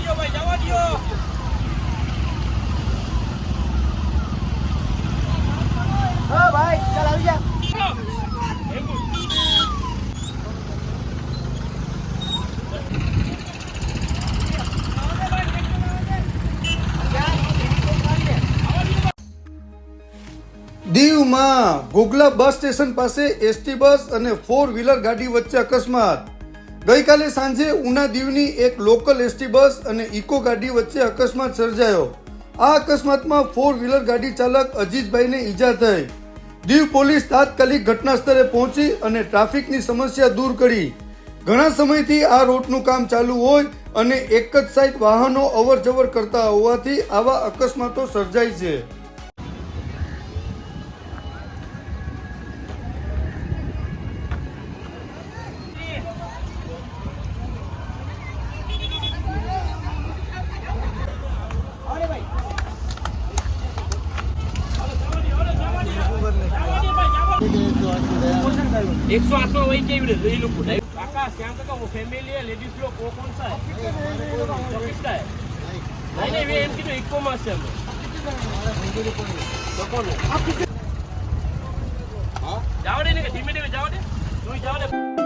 દો ભાઈ જવા દો દીવમાં ગોગલા બસ સ્ટેશન પાસે એસટી બસ અને ફોર વ્હીલર ગાડી વચ્ચે અકસ્માત. ગઈકાલે સાંજે ઉના દીવની એક લોકલ એસટી બસ અને ઇકો ગાડી વચ્ચે અકસ્માત સર્જાયો. આ અકસ્માતમાં ફોર વ્હીલર ગાડી ચાલક અજીતભાઈને ઈજા થઈ. દીવ પોલીસ તાત્કાલિક ઘટના સ્થળે પહોંચી અને ટ્રાફિકની સમસ્યા દૂર કરી. ઘણા સમયથી આ રોડનું કામ ચાલુ હોય અને એક જ સાઈડ વાહનો અવર જવર કરતા હોવાથી આવા અકસ્માતો સર્જાય છે. એકસો આઠ કેવી રીતે? એ લોકો કાકા શ્યામ કાકા ફેમિલી હે લેડીઝ લોગ કોણ સા ચોકીસ કીધું ઇકો છે અમે જાવડે ને ધીમે ધીમે જાવડે તું જાવડે